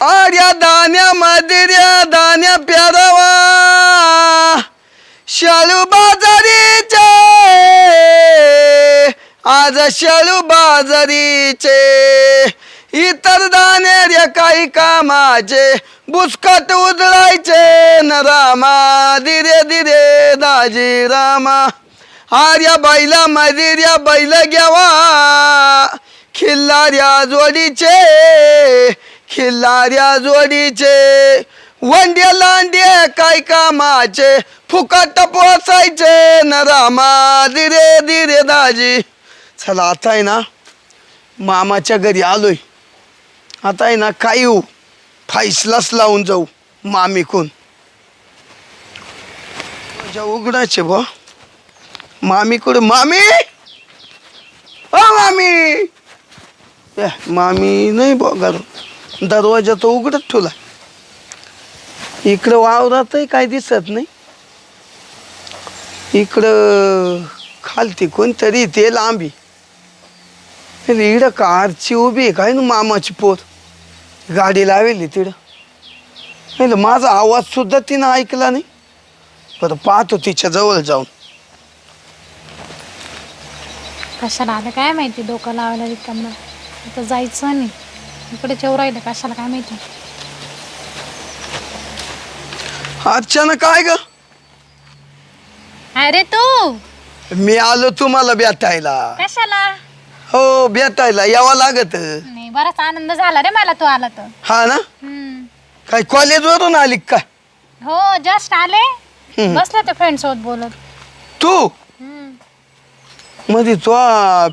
आर्या दाण्या मदिऱ्या दाण्या प्यारावा. शाळू बाजारीचे. आज शाळू बाजारीचे. इतर दाण्या काही कामाचे. बुसकट उजळायचे. न रामा धीरे धीरे दाजी रामा. आर्या बैला मदिऱ्या बैल घ्यावा. खिल्लाऱ्या जोडीचे. खिल्लाऱ्या जोडीचे वंडे लांडे काय कामाचे फुकट पोचायचे न रामा धीरे धीरे दाजी. चला आता आहे ना मामाच्या घरी आलोय. आता आहे ना काही येऊ फाईसलाच लावून जाऊ मामीकून. माझ्या उघडाचे बा मामीकडे मामी! ओ मामी! ए, मामी नाही बघ घर दरवाजा तो उघडत ठेवला. इकडं वावरातही काय दिसत नाही. इकडं खालती कोणतरी ते लांबी. इकडं कारची उभी आहे काय ना मामाची पोर. गाडी लावेली तिकडं. नाही माझा आवाज सुद्धा तिनं ऐकला नाही. बरं पाहतो तिच्या जवळ जाऊन. कशाला? आता काय माहिती डोकं लावायला रिकामला आता जायचं नाही. इकडे चेव राहिलं कशाला काय माहिती? अचानक काय ग? अरे तू! मी आलो तुम्हाला भेटायला. कशाला? हो भेटायला. यावं लागत. नाही बराच आनंद झाला रे मला तू आला तर. हा ना? हम्म. काय कॉलेजवरून आली का? काय हो जस्ट आले. हम्म. बसले ते फ्रेंड सोबत बोलत. तू? हम्म. मध्ये तो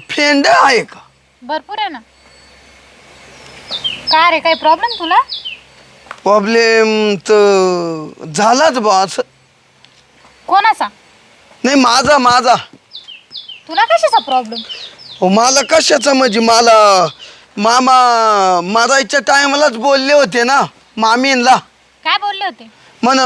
फ्रेंड आहे का? भरपूर आहे ना. काय रे काही प्रॉब्लेम तुला? प्रॉब्लेम तर झालाच बा असं. कोणाचा? नाही माझा माझा. तुला कशाचा प्रॉब्लेम हो मला कशाचं म्हणजे मला मामा मारायच्या टायमालाच बोलले होते ना मामीनला काय बोलले होते? म्हण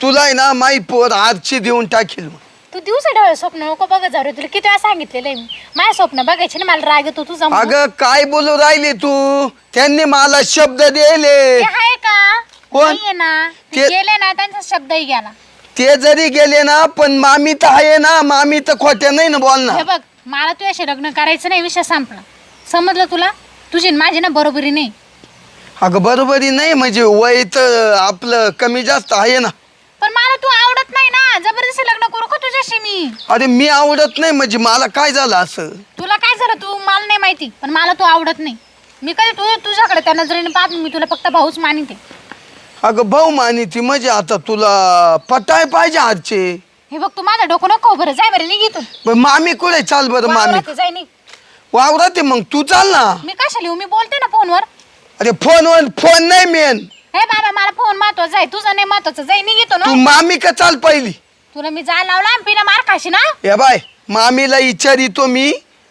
तुला आहे ना माई पोर आजची देऊन टाकील. म्हण. तू दिवस डोळे स्वप्न नको बघत जाऊ रे. तुला किती वेळा सांगितलेलं आहे मी. माझ्या स्वप्न बघायचे ना मला राग येतो तुझा म्हणून. अगं काय बोलू राहिली तू? त्यांनी मला शब्द दिले. ते आहे का? कोण? नाहीये ना. ते ते- गेले ना त्यांचा शब्दही गेला. ते जरी गेले ना पण मामी तर आहे ना. मामी तर खोट्या नाही ना हे बोलणार बघ मला तुझ्याशी लग्न करायचं नाही विषय संपला. समजलं तुला? तुझी आणि माझी ना बरोबरी नाही. अगं बरोबरी नाही म्हणजे वय तर आपलं कमी जास्त आहे ना. पण मला तू आवडत नाही ना जबरदस्ती लग्न करू का तुझ्याशी मी अरे मी आवडत नाही म्हणजे मला काय झालं असं? तुला काय झालं तू? मला नाही माहिती पण मला तू आवडत नाही. मी कधी तू तुझ्याकडे त्या नजरेने पाहत मी तुला फक्त भाऊच मानिते. अगं भाऊ मानी ती म्हणजे आता तुला पटाय पाहिजे आजचे हे बघ तू माझं डोकं नको बरं जाय बरं निघितून पण मामी कुठे चाल बरं मामी. जाय निघ. वावरात आहे मग तू चाल ना. मी कशाला येऊ? मी बोलते ना फोनवर. अरे फोनवर फोन नाही मेन. हे बाबा मला फोन महत्त्वाचा आहे तुझं नाही महत्वाचं. जाई निघितो ना तू मामी का चाल पहिली? तुला मी जाय लावला पिना मार खाशी ना? या बाय मामीला विचारितो मी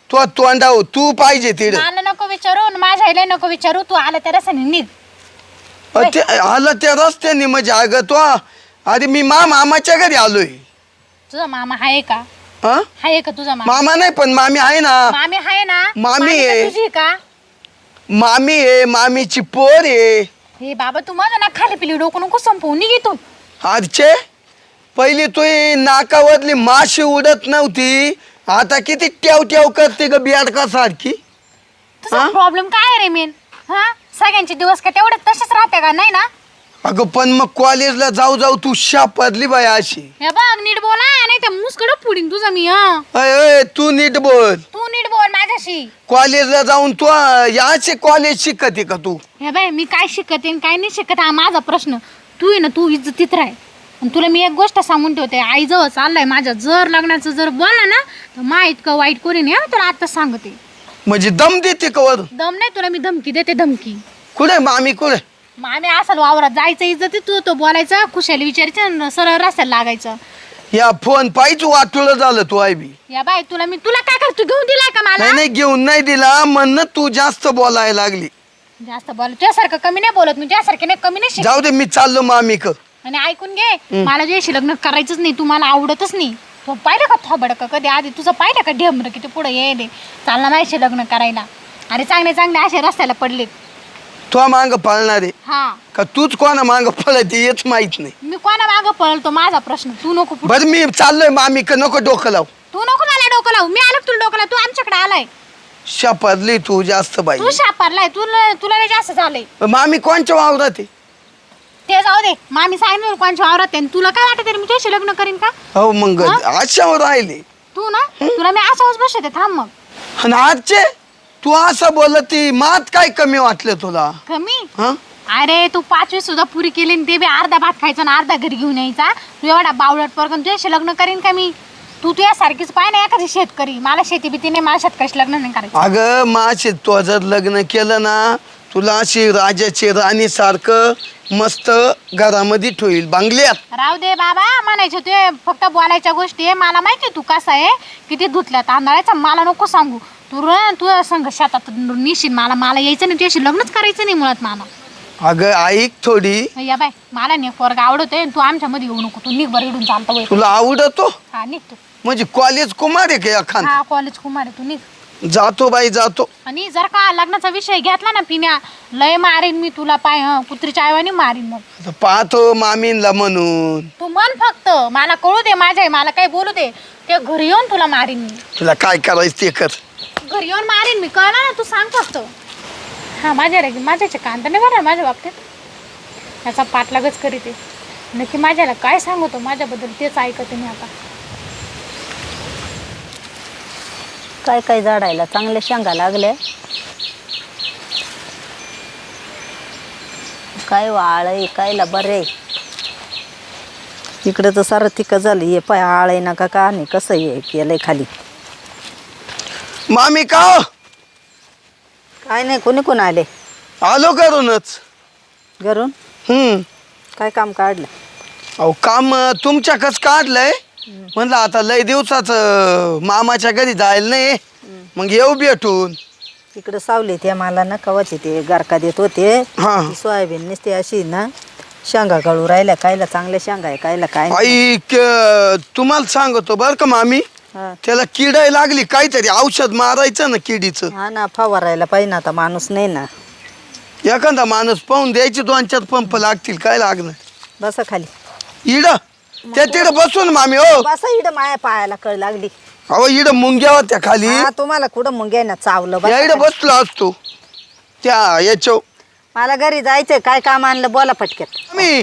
तो तोंडाव तू पाहिजे तिड. मला नको विचारू माझ्या आईला नको विचारू तू आला त्या रसाने निघ. आला त्या रस्त्याने म्हणजे अगं तो अरे मी मा मामाच्या घरी आलोय. तुझा मामा आहे का? हा? आहे का तुझा मामा? मामा नाही पण मामी आहे ना. मामी आहे ना? मामी का आहे. तुझी का? मामी आहे मामीची पोर आहे. हे बाबा तू माझं ना खाली पिली डोकं नको संपवून निघितून आजचे पहिली तू नाकावरली माशी उडत नव्हती. आता किती ट्याव ट्याव करते ग बियाडका सारखी तुझा हा? प्रॉब्लेम काय रे मेन? हा? सगळ्यांचे दिवस का तेवढे तसेच राहते का? नाही ना? अगं पण मग कॉलेजला जाऊ जाऊ तू शापदली बाय अशी. हे बघ नीट बोला नाही तर मुसकडं पुढीन तुझा मी हा? अय अय तू नीट बोल. तू नीट बोल माझ्याशी. कॉलेजला जाऊन तू अं, याचे कॉलेज शिकते का तू? हे बाय मी काय शिकते आणि काय नाही शिकत हा माझा प्रश्न. तू आहे ना तू इज्जतीत राह. आणि तुला मी एक गोष्ट सांगून ठेवते आई जवळ चाललाय माझ्या जर लग्नाचं जर बोलला ना तर मा इतकं वाईट नाही हं, तुला आता सांगते. म्हणजे दम देते का वर दम नाही तुला मी धमकी देते धमकी. कुठे मामी कुठे मग आम्ही असाल वावरात जायचं इज्जतीत तू तो बोलायचा खुशाली विचारायचं सरळ रस्त्याला लागायचं. या फोन पाहिजे वाटुळं झालं तू आई बी. या बाय तुला मी तुला काय करतो घेऊन दिलाय का मला? नाही नाही घेऊन नाही दिला म्हणणं तू जास्त बोलायला लागली. जास्त बोल तुझ्यासारखं कमी नाही बोलत मी तुझ्यासारखं नाही कमी नाही शिकत. जाऊ दे मी चाललो मामी क आणि ऐकून घे मला तुझ्याशी लग्न करायचंच नाही तू मला आवडतच नाही. तो पाहिलं का थोबड का कधी आधी तुझं पाहिलं का ढेमर किती पुढे ये दे चालला माझ्याशी लग्न करायला. अरे चांगले चांगले असे रस्त्याला पडलेत. तो मांग पळणार. आहे हा. का तूच कोणा मांग पळते हेच माहीत नाही. मी कोणा मागं पळतो? माझा प्रश्न. तू नको पुढं- बरं मी चाललोय मामी का नको डोकं लाव. तू नको मला डोकं लावू. मी आलो का तुला डोकं लावू? तू आमच्याकडे आलाय. शपथली तू जास्त बाई. तू शापारलाय. तुला तुला लय जास्त झालंय. मामी कोणच्या वावरात आहे? ते जाऊ दे मामी सांगितलं कोणच्या वावरात आहे. आणि तुला काय वाटत मी तुझ्याशी लग्न करीन का? हो मग? आशावर राहिले. तू ना? तुला मी असाच बसते थांब मग. आणि आजचे? तू असं बोलत मात काय कमी वाटलं तुला? कमी? हा? अरे तू पाचवी सुद्धा पुरी केली आणि ते बी अर्धा भात खायचा ना अर्धा घरी घेऊन यायचा. तू एवढा बावळट परकन तुझ्याशी लग्न करीन का मी? तू तुझ्यासारखीच पाय ना एखादी शेतकरी. मला शेती बिती नाही मला शेतकऱ्याशी लग्न नाही करायचं. अगं माशी तो जर लग्न केलं ना तुला अशी राजाची राणी सारखं मस्त घरामध्ये ठेवील. बांगल्यात राव दे बाबा म्हणायचे ते फक्त बोलायच्या गोष्टी आहे. मला माहिती आहे तू कसा आहे. किती धुतल्या तांदळाचा मला नको सांगू. तू र तू संघ शेतात निशील मला. मला यायचं नाही तुझ्याशी लग्नच करायचं नाही मुळात मला. अगं ऐक थोडी. या बाय मला नाही पोरग आवडतोय तू आमच्यामध्ये येऊ नको. तू निघ बरं इडून चालता वय. तुला आवडतो? हा निघ तू. म्हणजे कॉलेज कुमार आहे का एखाद? हा कॉलेज कुमार आहे. तू निघ. जातो बाई जातो. आणि जर का लग्नाचा विषय घेतला ना पिण्या लय मारीन मी तुला पाय हं, कुत्रीच्या आईवानी मारीन मग. आता पाहतो मामीनला म्हणून. तू म्हण फक्त मला कळू दे माझ्या मला काही बोलू दे. ते घरी येऊन तुला मारीन मी. तुला काय करायचं ते कर. घरी येऊन मारीन मी कळलं ना तू सांग फक्त. हा माझ्या रे माझ्याचे कांदा नाही बरं माझ्या बाबतीत. त्याचा पाठलागच करीत. नक्की माझ्याला काय सांगतो माझ्याबद्दल तेच ऐकते मी आता. काय काय झाडायला चांगल्या शेंगा लागल्या. काय वाळ आहे कायला बरे इकडं तर सारं तिकं झालं हे पाय आळ आहे ना का नाही कसं हे केलंय खाली. मामी का हो? काय नाही कोणी कोण आले? आलो करूनच घरून? हम्म. काय काम काढलं? अहो काम तुमच्याकच काढलंय. म्हणलं आता लय दिवसाच मामाच्या घरी जायला नाही मग येऊ भेटून. इकडं सावली ते मला ना कवाचे ते गारका देत होते. हा. ती सोयाबीन नुसती अशी ना शेंगा गळू राहिल्या कायला चांगल्या शेंगा आहे कायला काय. आई क- तुम्हाला सांगतो बर का मामी. हा. त्याला किडाय लागली काहीतरी औषध मारायचं ना किडीचं. हा ना फवारायला पाहिजे ना आता माणूस नाही ना. एखादा माणूस पाहून द्यायचे दोन चार पंप लागतील काय लागणार? बसा खाली. इड. त्या तिकडं बसून मामी हो. बसा इकडं माया पायाला कळ लागली. अहो इड मुंग्या होत्या खाली. हा तुम्हाला कुठं मुंग्या ना चावलं बसा इड. बसलो असतो त्या याच्या मला घरी जायचंय काय काम आणलं बोला पटक्यात मी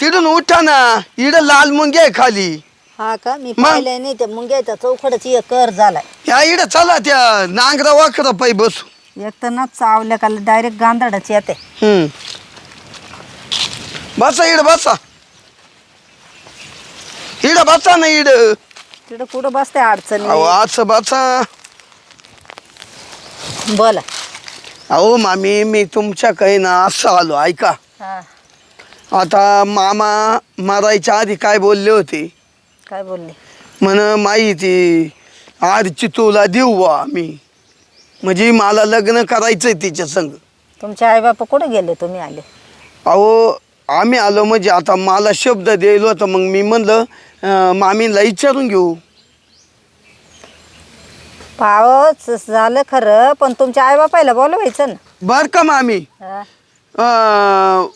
तिथून उठा ना. इड लाल मुंग्या आहे खाली. हा का? मी मग? पाहिलंय नाही त्या मुंग्याचा चौकडच एक कर झालाय. या इड चला त्या नांगरा वाकरा पायी बसू. एक तर ना चावल्या का डायरेक्ट गांधाडच येते. हम्म. बसा इड बसा. इड बसा ना इड. तिकडं कुठं बसते अडचणी अहो असं बसा. बोला. अहो मामी मी तुमच्या काही ना असं आलो ऐका. हा. आता मामा मारायच्या आधी काय बोलले होते? काय बोलले? म्हण माहिती आजची तुला देऊ बा मी म्हणजे मला लग्न करायचंय तिच्या संग. तुमचे आई बाप कुठं गेले? तुम्ही आले. अहो आम्ही आलो म्हणजे आता मला शब्द द्यायला होता मग मी म्हणलं मामीला विचारून घेऊ. पावच झालं खरं पण तुमच्या आई बापायला बोलवायचं बर का मामी हा. अं,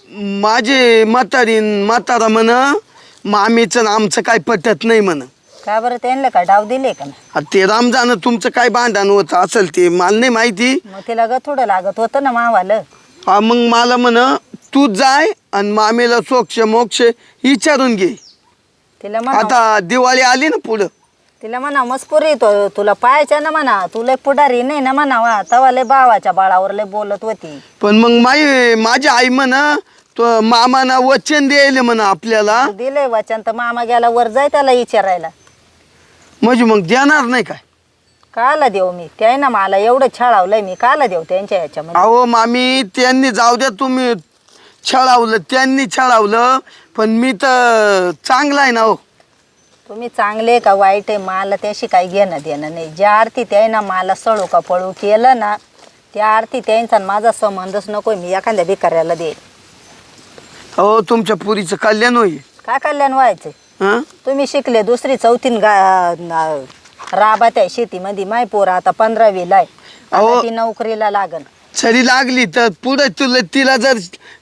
माझे म्हातारीन म्हातारा म्हण मामीचं आमचं काय पटत नाही म्हण. का बरं त्यांना का डाव दिले का ना ते रामजानं तुमचं काय भांडण होतं असेल ते मला नाही माहिती. मग तिला ग थोडं लागत होतं ना मावालं. हा मग मला म्हण तू जाय आणि मामीला सोक्ष मोक्ष विचारून घे. तिला म्हणा. आता दिवाळी आली ना पुढं. तिला म्हणा मस्पुरी तो तुला पाहायच्या ना म्हणा. तुला पुढारी नाही ना म्हणावा तवा लय भावाच्या बाळावर लय बोलत होती. पण मग माई माझी आई म्हण तो मामाना वचन द्यायला म्हण आपल्याला. दिलंय वचन तर मामा गेला वर जाय त्याला विचारायला म्हणजे मग देणार नाही काय? काला देऊ मी? त्याही ना मला एवढं छळावलंय मी. काला देऊ त्यांच्या याच्यामध्ये? अहो मामी त्यांनी जाऊ द्या तुम्ही. छळावलं त्यांनी छळावलं. पण मी तर चांगला आहे ना हो. तुम्ही चांगले का वाईट आहे? मला त्याशी काही घेणं देणं नाही. ज्या अर्थी त्याही ना मला सळू का पळू केलं ना त्या अर्थी त्यांचा आणि माझा संबंधच नको मी एखाद्या भिकाऱ्याला देईल अहो तुमच्या पुरीचं कल्याण होईल. काय कल्याण व्हायचं? हं? तुम्ही शिकले दुसरी चौथीन गा न- राबात आहे शेतीमध्ये. माय पोर आता पंधरावीला आहे. अहो. आता ती नोकरीला लागन. छरी लागली तर पुढे तुला तिला जर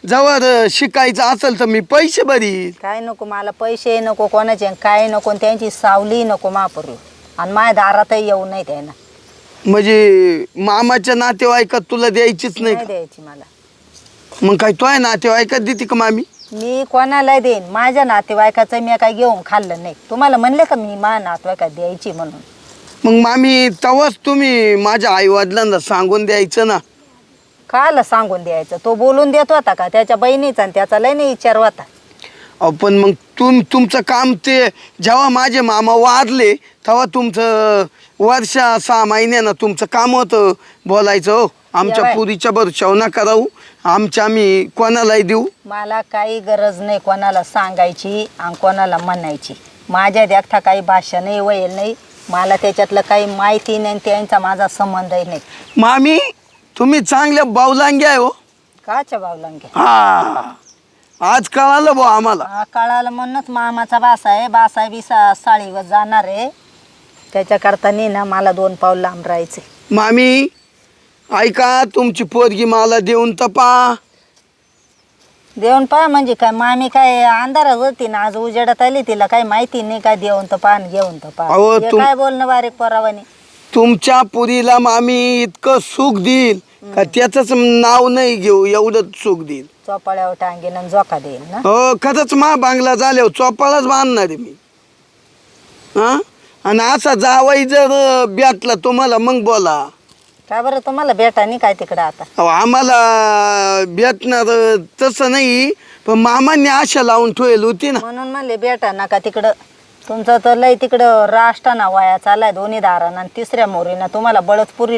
जवळ शिकायचं असेल तर मी पैसे भरील काय नको मला पैसे नको कोणाचे काय नको आणि त्यांची सावली नको मापरू आणि माझ्या दारातही येऊ नाही त्यांना. म्हणजे मामाच्या नातेवाईकात तुला द्यायचीच नाही नाही का? द्यायची मला. मग काय तो आहे नातेवाईकात देते का मामी? मी कोणाला देईन? माझ्या नातेवाईकाचं मी काय घेऊन खाल्लं नाही. तुम्हाला म्हणले का मी माझ्या नातेवाईकात द्यायची म्हणून? मग मामी तवाच तुम्ही माझ्या आई वडिलांना सांगून द्यायचं ना. काला सांगून द्यायचं? तो बोलून देत होता का? त्याच्या बहिणीचा आणि त्याचा लय नाही विचार होता. अहो पण मग तुम तुमचं काम ते जेव्हा माझे मामा वारले तेव्हा तुमचं वर्षा सहा महिन्यानं तुमचं काम होतं बोलायचं हो. आमच्या. पुरीच्या भरशाव नका राहू. आमच्या आम्ही कोणालाही देऊ. मला काही गरज नाही कोणाला सांगायची आणि कोणाला म्हणायची. माझ्या देखता काही भाषा नाही वयल नाही. मला त्याच्यातलं काही माहिती नाही आणि त्यांचा माझा संबंधही नाही. मामी तुम्ही चांगल्या बावलांगे आहे हो. काच्या बावलांगे? हा. आज कळालं भाऊ आम्हाला. हा कळालं म्हणूनच मामाचा बासा आहे. बासा बी सा साळीवर जाणार आहे. त्याच्याकरता नाही ना मला दोन पाऊल लांब राहायचे. मामी ऐका तुमची पोरगी मला देऊन तपा देऊन पहा म्हणजे काय? मामी काय अंधारात होती ना आज उजेडात आली तिला काही माहिती नाही काय देऊन तर आणि घेऊन तर पहा. अहो, तुम- काय बोलणं बारीक पोरावानी? तुमच्या पुरीला मामी इतकं सुख देईल. का त्याच नाव नाही घेऊ एवढं सुख देईल चोपाळ्यावर टांगेन आणि जोका देईन ना? हो खरंच मा बांगला झाल्यावर चोपाळाच बांधणार आहे मी. हा? आणि असा जावाई जर भेटला तुम्हाला मग बोला. काय बरं तुम्हाला भेटा नाही काय तिकडं आता? अहो, आम्हाला भेटणार तसं नाही पण मामांनी आशा लावून ठेवली होती ना. म्हणून म्हणले भेटा नका तिकडं. तुमचं तर लय तिकडं राष्ट्राना वाया चालाय दोन्ही दारानं आणि तिसऱ्या मोरीनं. तुम्हाला बळच पुरी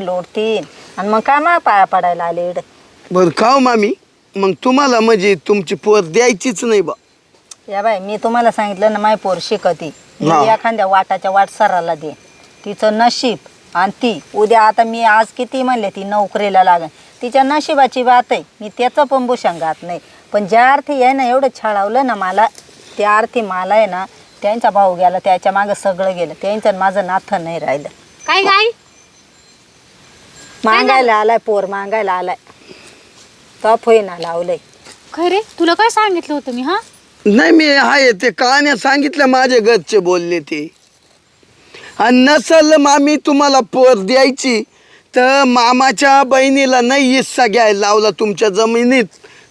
आणि मग काय मा पाया पडायला आले इकडं? बरं खाऊ मामी. मग तुम्हाला म्हणजे तुमची पोर द्यायचीच नाही बा. या बाय मी तुम्हाला सांगितलं ना माय पोर शिकती. मी हा. एखाद्या वाटाच्या वाट सराला दे तिचं नशीब आणि ती उद्या आता मी आज किती म्हणले ती नोकरीला लागेल. तिच्या नशिबाची बात आहे मी त्याचं पण भूषण घात नाही. पण ज्या अर्थी आहे ना एवढं छळावलं ना मला त्या अर्थी मला आहे ना त्यांचा भाऊ गेला त्याच्या मागं सगळं गेलं. त्यांचं आणि माझं नाथं नाही राहिलं. काय गाई मागायला आलाय पोर मागायला आलाय. तप होईना लावलंय. खरे तुला काय सांगितलं होतं मी हा? नाही मी आहे ते कहाण्या सांगितल्या माझे घरचे बोलले ते. आणि नसल मामी तुम्हाला पोर द्यायची तर मामाच्या बहिणीला नाही हिस्सा घ्यायला लावला तुमच्या जमिनीत.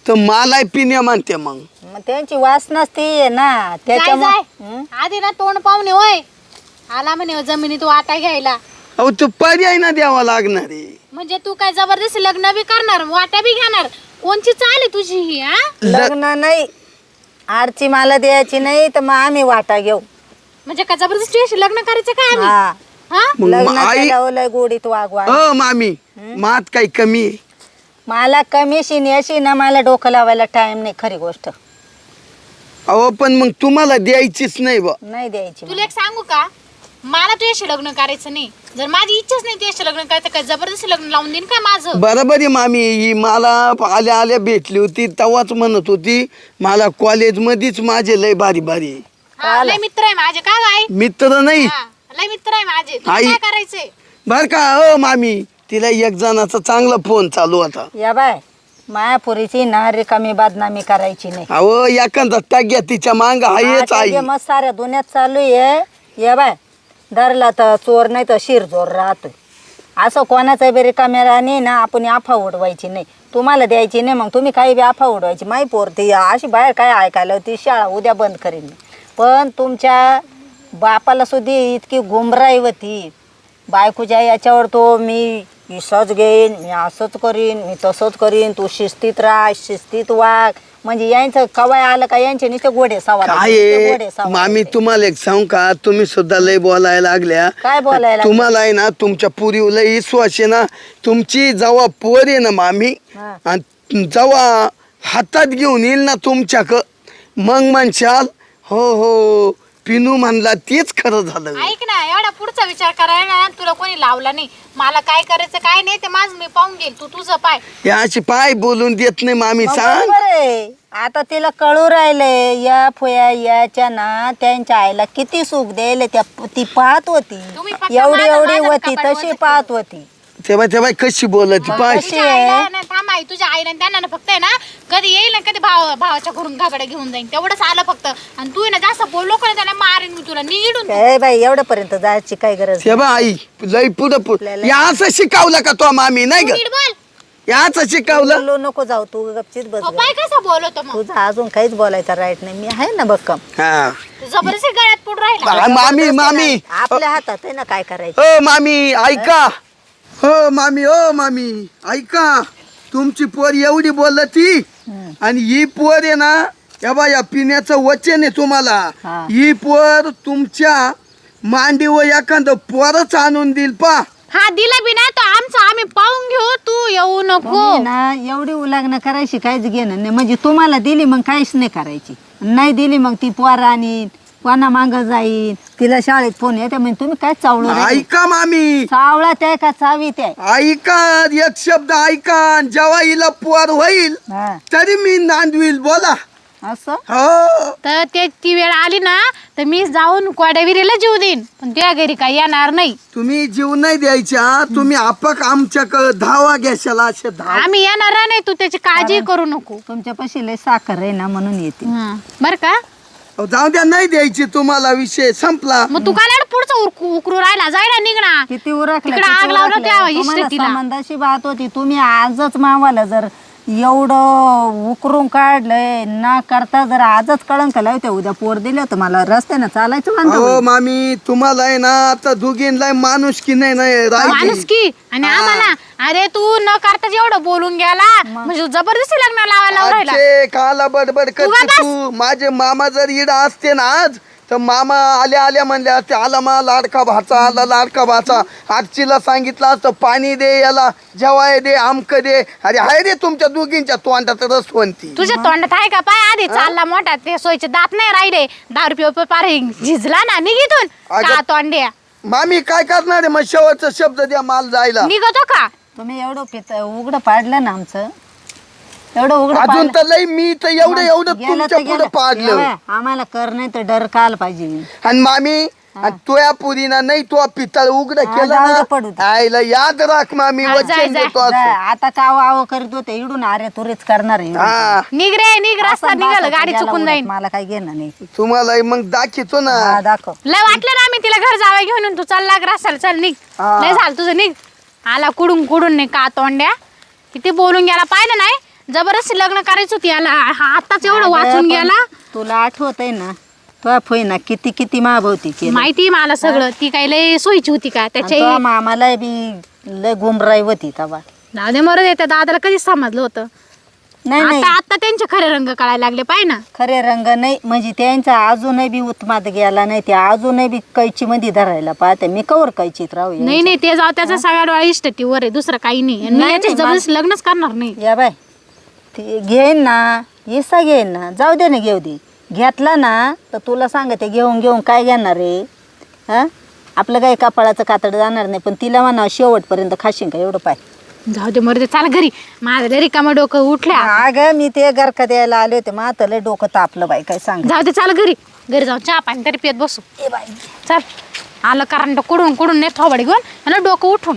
तर मलाही पिण्या म्हणते मग. मग त्यांची वासनाच ती आहे ना. त्याच्यामुळे जाय. आधी ना तोंड पाहुणे होय. आला म्हणे जमिनीत वाटा घ्यायला. अहो तो पर्याय ना द्यावा लागणार आहे. म्हणजे तू काय जबरदस्ती लग्न बी करणार वाटा बी घेणार. कोणची चाल आहे तुझी ही हा? लग्न नाही. आरची मला द्यायची नाही तर मग आम्ही वाटा घेऊ. म्हणजे काय जबरदस्ती अशी लग्न करायचं काय आम्ही? हा. हा? मग आई गोडीत वागवा अ मामी. मात काही कमी आहे. मला कमिशन याशी ना मला डोकं लावायला टाइम नाही खरी गोष्ट. अहो पण मग तुम्हाला द्यायचीच नाही बा नाही द्यायची तुला एक सांगू का? मला तुझ्याशी लग्न करायचं नाही. जर माझी इच्छाच नाही तुझ्याशी लग्न करायचं काय जबरदस्ती लग्न लावून देईन का माझं? बरोबर आहे मामी ही मला आल्या आल्या भेटली होती तेव्हाच म्हणत होती मला कॉलेजमध्येच माझे लय भारी भारी आहे. हा, लय मित्र आहे माझे का गाय मित्र नाही. हा, लय मित्र आहे माझे. तुला आई- काय करायचंय? बर का हो मामी. तिला एक जणाचा चांगला फोन चालू होता. या बाय मायापुरीची ना रिकामी बदनामी करायची नाही. अहो एखादा टग्या तिच्या मांग आहेच आता आई. जे मग साऱ्या दुनियात चालू आहे. या बाय धरला तर चोर नाही तर शिर चोर राहतोय. असं कोणाचा बी रिकाम्या नाही ना आपण आफा उडवायची नाही. तुम्हाला द्यायची नाही मग तुम्ही काही बी आफा उडवायची. माही पोर ती अशी बाहेर काय ऐकायला होती शाळा उद्या बंद करीन मी. पण तुमच्या बापाला सुद्धा इतकी गुमराई होती. बायकोच्या याच्यावर तो मी असंच घेईन मी असंच करीन मी तसंच करीन तू शिस्तीत राह शिस्तीत वाग म्हणजे यांचं कवाय आलं का यांचे नुसते घोडे सवार काय आहे? मामी तुम्हाला एक सांगू का तुम्ही सुद्धा लय बोलायला लागल्या काय बोलायला? तुम्हाला आहे ना तुमच्या पुरीवर लय विश्वास आहे ना तुमची जेव्हा पोर आहे ना मामी हा. आणि जेव्हा हातात घेऊन येईल ना तुमच्याक मग म्हणशाल हो हो पिनू म्हणला तेच खरं झालं. ऐक ना एवढा पुढचा विचार करायला ना तुला कोणी लावला नाही. मला काय करायचं काय नाही ते माझं मी पाहून घेईल तू तुझं पाय. या अशी पाय बोलून देत नाही मामी सांग. बरोबर आहे. आता तिला कळू राहिले या फुया याच्या ना त्यांच्या आईला किती सुख द्यायला त्या ती पाहत होती. तुम्ही फक्त एवढी माझं- एवढी माझं होती कपाट तशी पाहत होती. तेव्हा तेव्हा कशी बोलत पाय. तुझ्या आईला ना थांब आई तुझ्या आईला आणि त्यांना ना फक्त आहे ना कधी येईल ना कधी भाव भावाच्या घरून घागडे घेऊन जाईन. तेवढंच आलं फक्त. आणि तू आहे ना जास्त बोललो का नाही त्याला मारेन मी तुला निघडून काय बाई एवढ्यापर्यंत जायची काय गरज तेव्हा आई लय पुढं पुढं आपल्याला- या असं शिकवलं का तो मामी नाही ग नीट बोल. याच शिकवलं? नको जाऊ तू गपचीत बस हो, गं. पाय कसं बोलवतो मग? तुझं अजून काहीच बोलायचं राईट नाही. मी आहे ना बक्कम हा. तू जबरदस्ती गळ्यात पुढे राहिला. मामी मामी. आपल्या हातात आहे ना काय करायचं. हो मामी ऐका. हो मामी हो मामी. ऐका तुमची पोर एवढी बोललं ती आणि ही पोर आहे ना या बा या पिण्याचं वचन आहे तुम्हाला. हा. ही पोर तुमच्या मांडीवर एखादं पोरच आणून देईल पा. हा दिला बी ना तो आमचा आम्ही पाहून घेऊ तू येऊ नको. तुम्ही ना एवढी उलागणं करायची काहीच घेणं नाही. म्हणजे तुम्हाला दिली मग काहीच नाही करायची. नाही दिली मग ती पोर आणीन. कोणा मांग जाईन? तिला शाळेत फोन येते म्हणजे तुम्ही काय चावलं? ऐका मामी. चावला त्या का चावी त्या ऐका एक शब्द ऐका जेव्हा हिला पोर होईल हा. तरी मी नांदवील बोला. असं? हो. तर ते ती वेळ आली ना तर मी जाऊन कोड्याविरीला जीव देईन. पण त्या घरी काही येणार नाही. तुम्ही जीव नाही द्यायच्या तुम्ही आपक आमच्याकडे धावा घ्याशाला असे धाव. आम्ही येणार नाही तू त्याची काळजी करू नको. तुमच्या पशी लय साखर आहे ना म्हणून येते. बर का? अहो, जाऊ द्या नाही द्यायची तुम्हाला विषय संपला मग तू काय पुढचं उरकू उकरू राहिला जाय ना निघणार किती उरकलं तिकडं आग लावलं उरकलं. त्या तुम्हाला. संबंधाशी बात होती तुम्ही आजच मावाला जर एवढं उकरून काढलंय. ना करता जर आजच कळंक लावते उद्या पोर दिलं तर मला. रस्त्यानं चालायचं अहो होईल. मामी तुम्हाला आहे ना आता दोघींना माणूस की नाही नाही माणूस की? आणि आम्हाला? अरे तू न करताच एवढं बोलून गेला म्हणजे जबरदस्ती लग्न लावायला राहिला. काला बडबड करते का? तू. माझे मामा जर इडा असते ना आज तर मामा आल्या आल्या म्हणले असते आला मा लाडका भाचा आला लाडका भाचा. आजचीला सांगितलं असतं पाणी दे याला जेवाय दे आमक दे. अरे हाय रे तुमच्या दोघींच्या तोंडात रसवंती. तुझ्या तोंडात आहे का पाय? आधी चालला मोठा ते सोयचे दात नाही राहिले. दारू पिऊ पार झिजला ना निघितून अगं- का तोंड्या मामी काय करणार आहे? मग शेवटचा शब्द द्या माल जायला. निघतो का? तुम्ही एवढं पित उघडं पाडलं ना आमचं. एवढं उघडं अजून. तर लई मी तर एवढं एवढं तुमच्यापुढे. पाडलं. आम्हाला कर नाही तर डर काल पाहिजे? आणि मामी आणि तुया पुरीना नाही तो पितळ उघड केलं जाऊ दे पडू दे. ना आईला याद राख मामी वचन. देतो असं. आता काव आव करीत होते इडून अरे तुरीच करणार आहे. हा. निघ रे निघ रस्ता निघाल गाडी चुकून जाईन. मला काही घेणं नाही. तुम्हाला मग दाखवतो ना. हा दाखव. लय वाटलं ना आम्ही तिला घर जावं घेऊन तू चालला रस्त्याला चल निघ. हा. लय झालं तुझं निघ. आला कुडून कुडून नाही का तोंड्या? किती बोलून गेला पाहिलं नाही? जबरदस्ती लग्न करायचं होती याला. हा आताच एवढं वाचून गेला. तुला आठवत आहे ना ना किती किती महाभवती केलं. माहिती मला सगळं. ती काही लय सोयीची होती का? आणि त्याच्या मामाला बी लय गुमराई होती तवा. दादे मरत येते दादाला कधीच समजलं होतं. नाही नाही. आता आता त्यांचे खरे रंग कळायला लागले पाय ना. खरे रंग नाही म्हणजे त्यांचा अजूनही बी उत्माद गेला नाही ते अजूनही बी कैची मध्ये धरायला पाहते. मी कवर कैचीत राहू या. नाही नाही ते जाऊ त्याचा सगळ्या डोळा इष्टटीवर आहे दुसरं काही नाही. आणि मी नाही, याच्या नाही, जबरदस्ती लग्नच करणार नाही. या बाय. ते घेईन ना इसा घेईन ना जाऊ दे ना घेऊ दे. घेतला ना तर तुला सांगते घेऊन घेऊन काय घेणार रे? हा? आपलं काही कपाळाचं कातड जाणार नाही पण तिला म्हणा शेवटपर्यंत खाशीन का एवढं पाय? जाऊ दे मरते चाल घरी. माझं लय रिकामं डोकं उठल्या अगं मी ते गरका द्यायला आले होते मग लय डोकं तापलं बाई काय सांग? जाऊ दे चाल घरी. घरी जाऊन चहा पाणी तरी पित बसू. चल आलं कारण कुडून कुडून नाही थोबाडी घेऊन आणि डोकं उठून.